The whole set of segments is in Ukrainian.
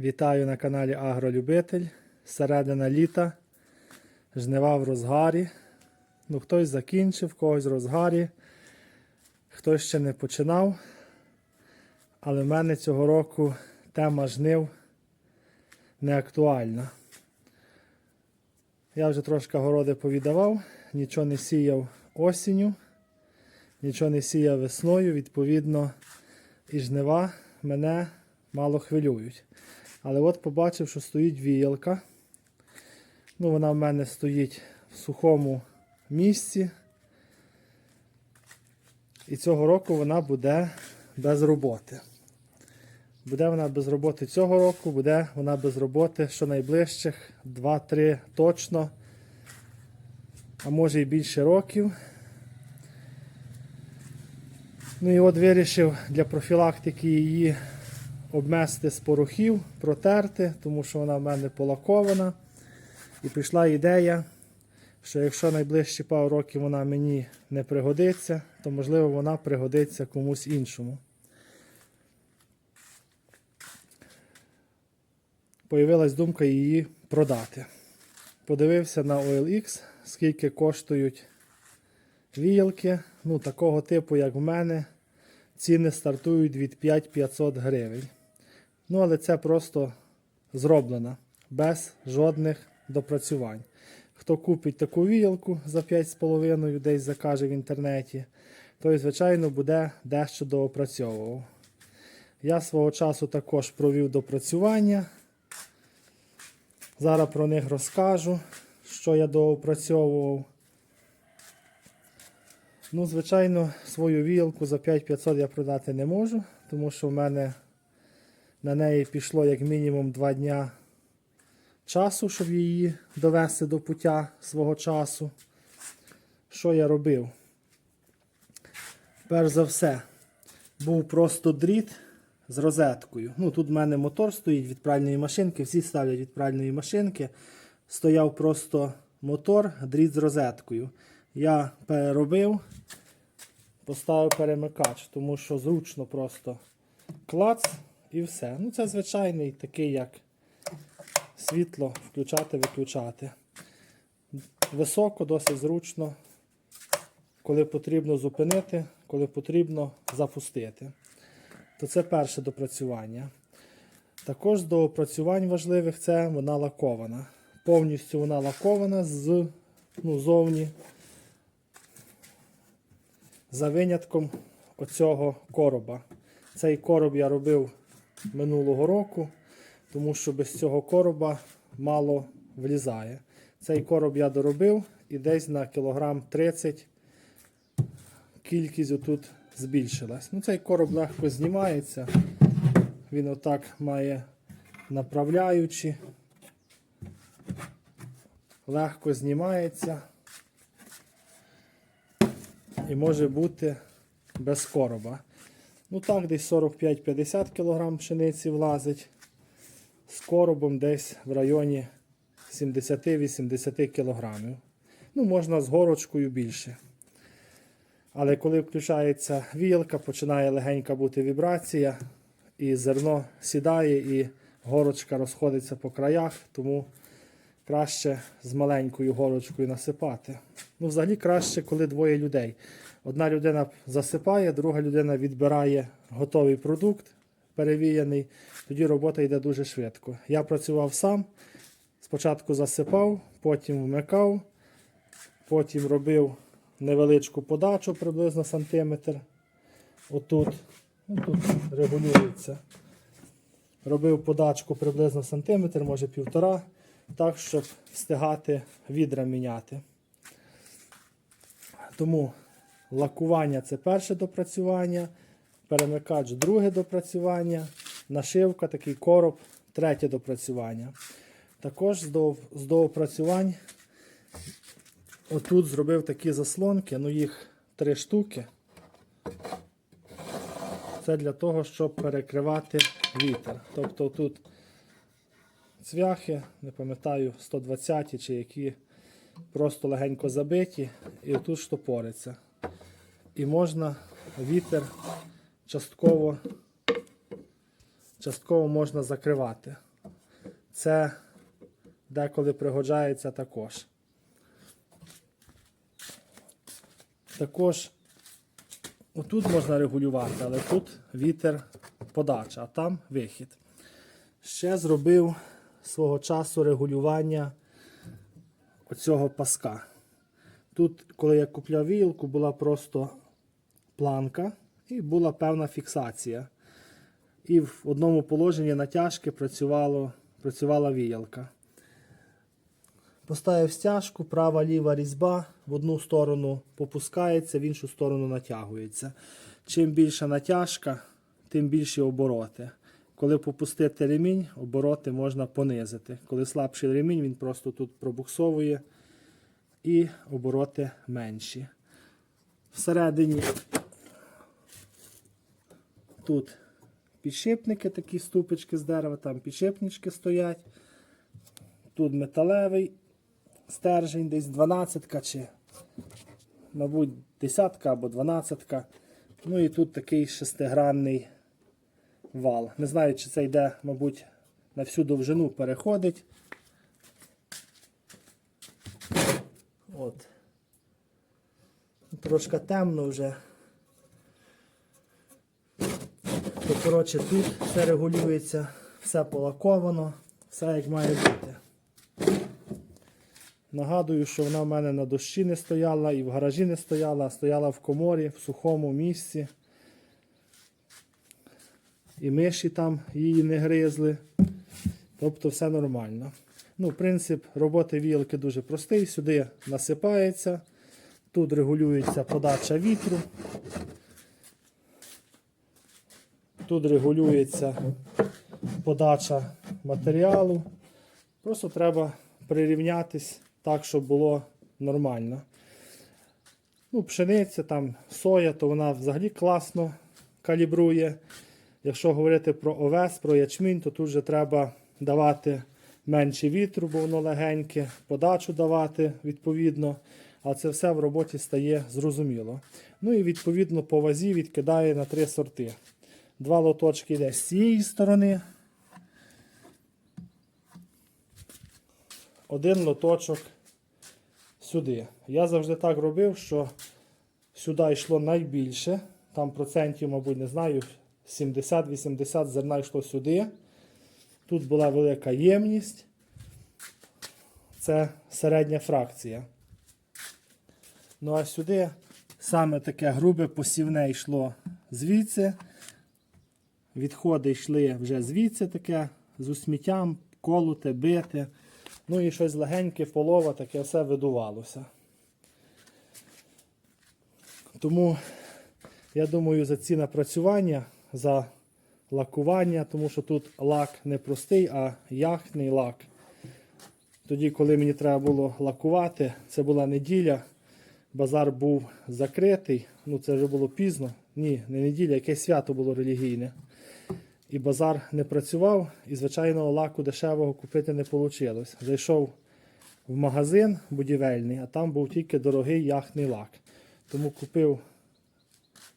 Вітаю на каналі Агролюбитель. Середина літа. Жнива в розгарі. Ну, хтось закінчив, когось в розгарі, хтось ще не починав. Але в мене цього року тема жнив не актуальна. Я вже трошки городи повідавав, нічого не сіяв осінню, нічого не сіяв весною, відповідно, і жнива мене мало хвилюють. Але от побачив, що стоїть віялка. Ну, вона в мене стоїть в сухому місці. І цього року вона буде без роботи. Буде вона без роботи цього року, буде вона без роботи щонайближчих 2-3 точно, а може і більше років. Ну і от вирішив для профілактики її обмести з порохів, протерти, тому що вона в мене полакована. І прийшла ідея, що якщо найближчі пару років вона мені не пригодиться, то можливо вона пригодиться комусь іншому. Появилась думка її продати. Подивився на OLX, скільки коштують віялки. Ну, такого типу, як в мене, ціни стартують від 5500 гривень. Ну, але це просто зроблено без жодних допрацювань. Хто купить таку віялку за 5,5, десь закаже в інтернеті, той, звичайно, буде дещо доопрацьовував. Я свого часу також провів допрацювання. Зараз про них розкажу, що я доопрацьовував. Ну, звичайно, свою віялку за 5500 я продати не можу, тому що в мене на неї пішло як мінімум 2 дня часу, щоб її довести до пуття свого часу. Що я робив? Перш за все, був просто дріт з розеткою. Ну, тут в мене мотор стоїть від пральної машинки, всі ставлять від пральної машинки. Стояв просто мотор, дріт з розеткою. Я переробив, поставив перемикач, тому що зручно просто клац і все. Ну, це звичайний такий, як світло включати-виключати. Високо, досить зручно, коли потрібно зупинити, коли потрібно запустити. То це перше допрацювання. Також з доопрацювань важливих це вона лакована. Повністю вона лакована з ну, зовні. За винятком оцього короба. Цей короб я робив минулого року, тому що без цього короба мало влізає. Цей короб я доробив і десь на кілограм 30 кількість отут збільшилась. Ну, Цей короб легко знімається. Він отак має направляючі. Легко знімається і може бути без короба. Ну так, десь 45-50 кг пшениці влазить. З коробом десь в районі 70-80 кг. Ну, можна з горочкою більше. Але коли включається вілка, починає легенька бути вібрація, і зерно сідає, і горочка розходиться по краях, тому краще з маленькою горочкою насипати. Ну, взагалі краще, коли двоє людей. Одна людина засипає, друга людина відбирає готовий продукт, перевіяний, тоді робота йде дуже швидко. Я працював сам, спочатку засипав, потім вмикав, потім робив невеличку подачу приблизно сантиметр. Отут, ну, тут регулюється. Робив подачку приблизно сантиметр, може півтора, так, щоб встигати відра міняти. Тому лакування це перше допрацювання, перемикач друге допрацювання, нашивка, такий короб, третє допрацювання. Також з до- доопрацювань отут зробив такі заслонки, ну їх три штуки. Це для того, щоб перекривати вітер. Тобто тут цвяхи, не пам'ятаю, 120 чи які просто легенько забиті, і тут штопориться. І можна вітер частково, частково можна закривати. це деколи пригоджається також. Також отут можна регулювати, але тут вітер подача, а там вихід. Ще зробив свого часу регулювання оцього паска. Тут, коли я купляв віялку, була просто планка і була певна фіксація. І в одному положенні натяжки працювало, працювала віялка. Поставив стяжку, права ліва різьба в одну сторону попускається, в іншу сторону натягується. Чим більша натяжка, тим більші обороти. Коли попустити ремінь, обороти можна понизити. Коли слабший ремінь, він просто тут пробуксовує і обороти менші. Всередині тут підшипники, такі ступочки з дерева, там підшипнички стоять. Тут металевий стержень, десь 12 чи, мабуть, 10 або 12. Ну і тут такий шестигранний вал. Не знаю, чи це йде, мабуть, на всю довжину переходить. От. Трошки темно вже. То, коротше, тут все регулюється, все полаковано, все як має бути. Нагадую, що вона в мене на дощі не стояла і в гаражі не стояла, а стояла в коморі, в сухому місці. І миші там її не гризли. Тобто все нормально. Ну, Принцип роботи вілки дуже простий. Сюди насипається, тут регулюється подача вітру. Тут регулюється подача матеріалу. Просто треба прирівнятись так, щоб було нормально. Ну, Пшениця, там, соя, то вона взагалі класно калібрує. Якщо говорити про овес, про ячмінь, то тут вже треба давати менше вітру, бо воно легеньке, подачу давати відповідно. А це все в роботі стає зрозуміло. Ну і відповідно по вазі відкидає на три сорти. Два лоточки йде з цієї сторони. Один лоточок сюди. Я завжди так робив, що сюди йшло найбільше. Там процентів, мабуть, не знаю, 70-80 зерна йшло сюди. Тут була велика ємність. Це середня фракція. Ну а сюди саме таке грубе посівне йшло звідси. Відходи йшли вже звідси таке, з усміттям, колоте, бите. Ну і щось легеньке, полова, таке все видувалося. Тому я думаю, за ці напрацювання, за лакування, тому що тут лак не простий, а яхтний лак. Тоді, коли мені треба було лакувати, це була неділя, базар був закритий. Ну це вже було пізно. Ні, не неділя, якесь свято було релігійне. І базар не працював, і звичайного лаку дешевого купити не вийшло. Зайшов в магазин будівельний, а там був тільки дорогий яхтний лак. Тому купив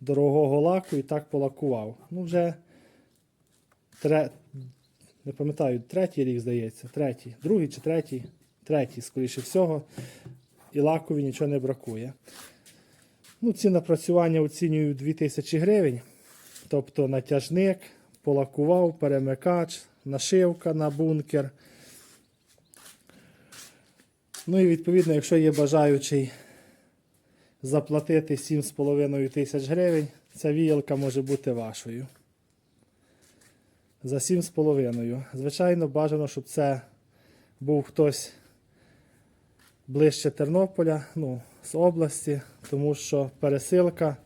дорогого лаку і так полакував. Ну, вже тре... не пам'ятаю, третій рік, здається, третій, другий чи третій, третій, скоріше всього. І лакові нічого не бракує. Ну, ці напрацювання оцінюю 2000 гривень. Тобто натяжник, полакував, перемикач, нашивка на бункер. Ну і відповідно, якщо є бажаючий заплатити 7,5 тисяч гривень, ця віялка може бути вашою. За 7,5. Звичайно, бажано, щоб це був хтось ближче Тернополя, ну, з області, тому що пересилка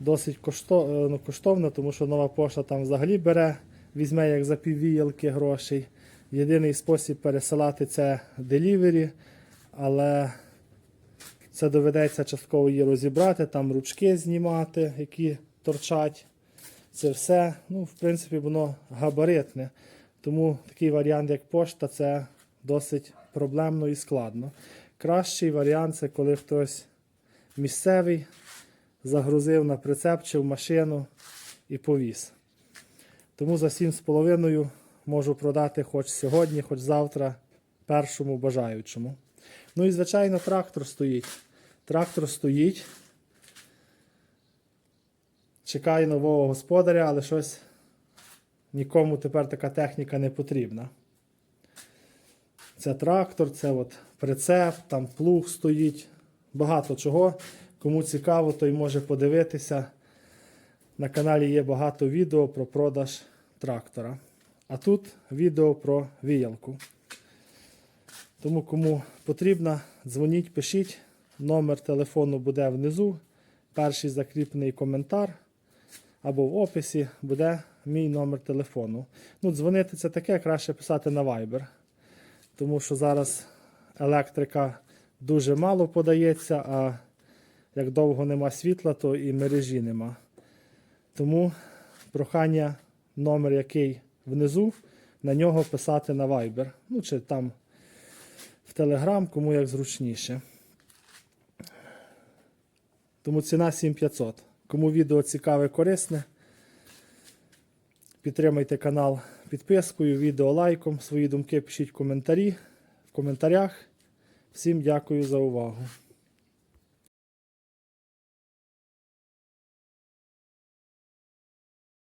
досить кошто- е, ну, коштовна, тому що нова пошта там взагалі бере, візьме як за піввіялки грошей. Єдиний спосіб пересилати це делівері, але це доведеться частково її розібрати, там ручки знімати, які торчать. Це все, ну, в принципі, воно габаритне. Тому такий варіант, як пошта, це досить проблемно і складно. Кращий варіант це коли хтось місцевий загрузив на прицеп чи в машину і повіз. Тому за 7,5 можу продати хоч сьогодні, хоч завтра першому бажаючому. Ну і, звичайно, трактор стоїть. Трактор стоїть. Чекає нового господаря, але щось нікому тепер така техніка не потрібна. Це трактор, це от прицеп, там плуг стоїть. Багато чого. Кому цікаво, той може подивитися. На каналі є багато відео про продаж трактора. А тут відео про віялку. Тому кому потрібно, дзвоніть, пишіть. Номер телефону буде внизу. Перший закріплений коментар або в описі буде мій номер телефону. Ну, дзвонити це таке, краще писати на Viber. Тому що зараз електрика дуже мало подається, а як довго нема світла, то і мережі нема. Тому прохання, номер який внизу, на нього писати на Viber. Ну, чи там Telegram, кому як зручніше. Тому ціна 7500. Кому відео цікаве, корисне, підтримайте канал підпискою, відео лайком. Свої думки пишіть в коментарі, в коментарях. Всім дякую за увагу.